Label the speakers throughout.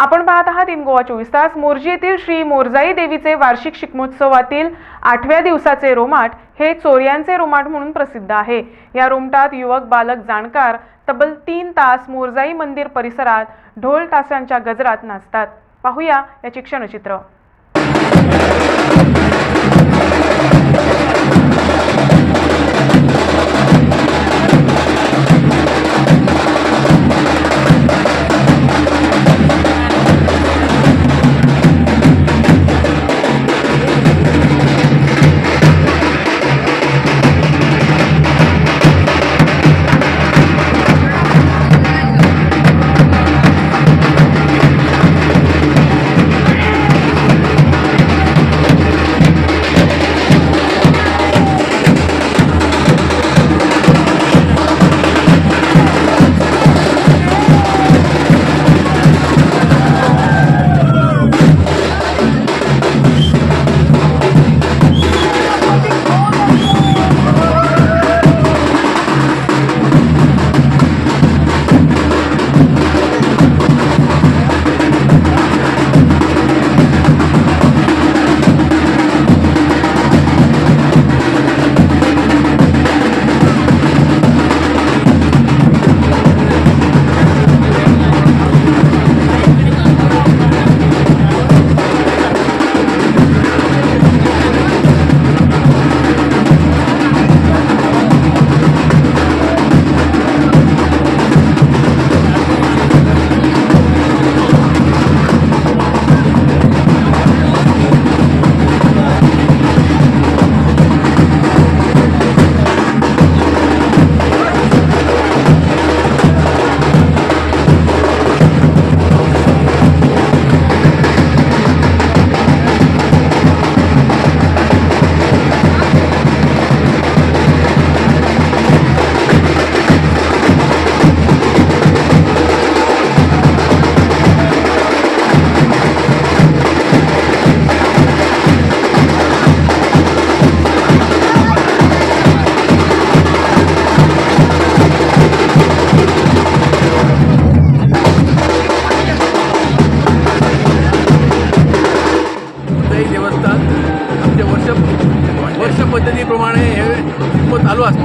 Speaker 1: आपण पाहत आहात इन गोवा चोवीस तास. मोर्जी येथील श्री मोरजाई देवीचे वार्षिक शिकमोत्सवातील आठव्या दिवसाचे रोमाट हे चोऱ्यांचे रोमाट म्हणून प्रसिद्ध आहे. या रोमटात युवक बालक जाणकार तब्बल तीन तास मोरजाई मंदिर परिसरात ढोल तासांच्या गजरात नाचतात. पाहूया याची क्षणचित्र.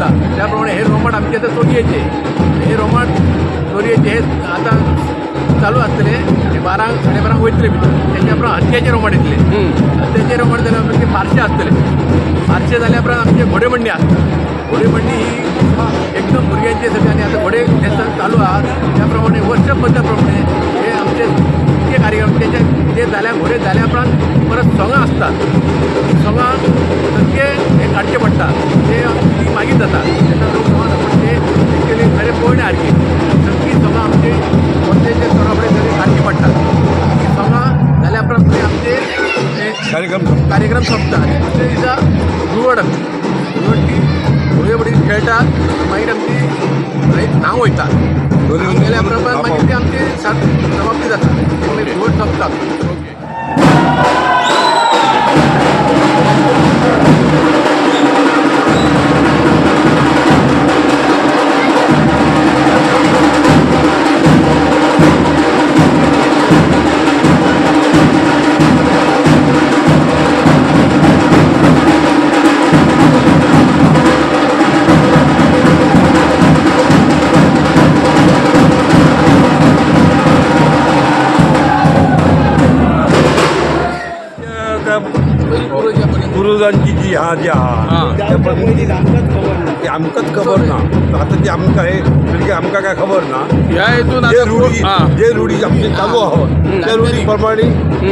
Speaker 2: असतात त्याप्रमाणे हे रोमाट आमचे आता चोरयेचे हे रोमाट चोरयेचे हे आता चालू असतले आणि बारांक साडेबारांक वयतले भितर त्याच्या उपरांत हत्याचे रोमाट येतले. हत्याचे रोमाट जाल्या उपरांत ते पारशे असतले. पारशे जाल्या उपरांत आमचे घोडेमंडी आसता घोडेमंडी ही एकदम भुरग्यांचे सगळे आणि आता घोडे नेसन चालू आहात. त्याप्रमाणे वर्ष पद्धतीप्रमाणे हे आमचे इतके कार्यक्रम त्याच्या ते जाल्या घोडे जाल्या उपरांत परत सोंगां असतात. सोंगां सगळे हे काडचे पडटात ते ती मागीर जातात तेन्ना लोक समज आपण ते एक्चुली खरे पळण्या सारकी सगळीं सोंगां आमची वर्षेचे तोरा फुडें सगळीं काडची पडटात ती सोंगां जाल्या उपरांत फुडें आमचे
Speaker 3: कार्यक्रम
Speaker 2: कार्यक्रम सोंपता आनी दुसरे दिसा आमची धुळवट ती घोड्या फुडें खेळटात मागीर आमची थंय नांव वयता नांव गेल्या प्रमाण मागीर ती आमची समाप्ती जाता मागीर धुळवट पूर्वजां पर्यंत
Speaker 3: गुरुजांची जी हा जी आहा त्या ती आमकांच खबर ना. आता ती आमकां हे भुरगे आमकां काय खबर ना
Speaker 4: ह्या हेतून
Speaker 3: जे रुढी
Speaker 4: हा.
Speaker 3: जे रुढी आमची चालू आहोत त्या रुढी प्रमाणे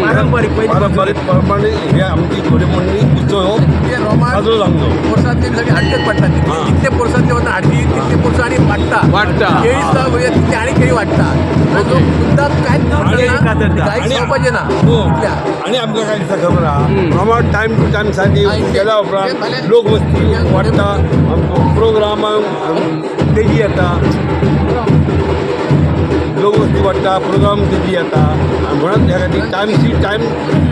Speaker 2: पारंपारीक
Speaker 3: पारंपारीक प्रमाणे हे आमची घोडेमोडणी उत्सव
Speaker 2: ते रोमाट
Speaker 3: साजरो लागलो
Speaker 2: पोरसांतले सगळे हाडटेच पडटात
Speaker 3: हा.
Speaker 2: जितले पोरसांतले वता हाडटी तितले पोरसां आणि वाडटा
Speaker 4: वाडटा.
Speaker 2: केळी तितले आनी केळी वाडटा तो मुद्दाम
Speaker 3: आणि-
Speaker 2: खावपाचें ना.
Speaker 3: हो. आणि आमकां काय खबर आहा प्रमाण टायम टू
Speaker 2: टायमसाठी इथे
Speaker 3: उपरांत लोक वस्ती वाडटा प्रोग्रामांक तेजी येता लोक वस्ती वाडटा प्रोग्राम तेजी येता म्हणून त्या खातीर टायम सी टायम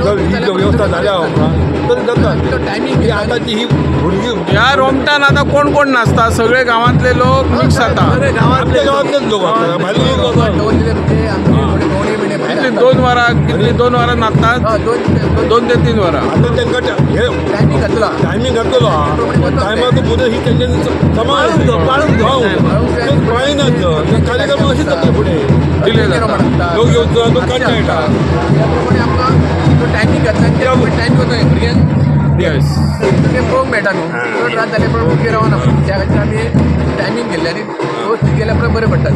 Speaker 3: जर ही व्यवस्था जाल्या उपरांत तर जाता
Speaker 2: तो टायमींग
Speaker 3: ही आतांची ही भुरगीं
Speaker 4: ह्या रोमटान आता कोण कोण नाचता सगळे गावातले लोक मिक्स जाता
Speaker 3: आमच्या गावातलेच लोक भायले
Speaker 4: वरां कितली दोन वरां नाचतात
Speaker 2: दोन
Speaker 4: ते तीन वरां.
Speaker 3: आता त्यांना
Speaker 2: टायमिंग घातला.
Speaker 3: टायमिंग घातलेलो हा. टायमाचो मुदत ही त्यांच्यानी समान पाळीनाच कार्यक्रम अशीच जाते पुढे.
Speaker 4: दिले जातात
Speaker 3: लोक येऊन तो
Speaker 2: आमकां तो टायमिंग घातला टायमिंग वता भुरग्यांक
Speaker 4: येस
Speaker 2: ते पळोवंक मेळटा न्हू चड रात जाले पण भुरगे रावना त्या खातीर आमी टायमिंग गेल्ले आनी व्यवस्थीत गेल्या उपरांत बरें पडटा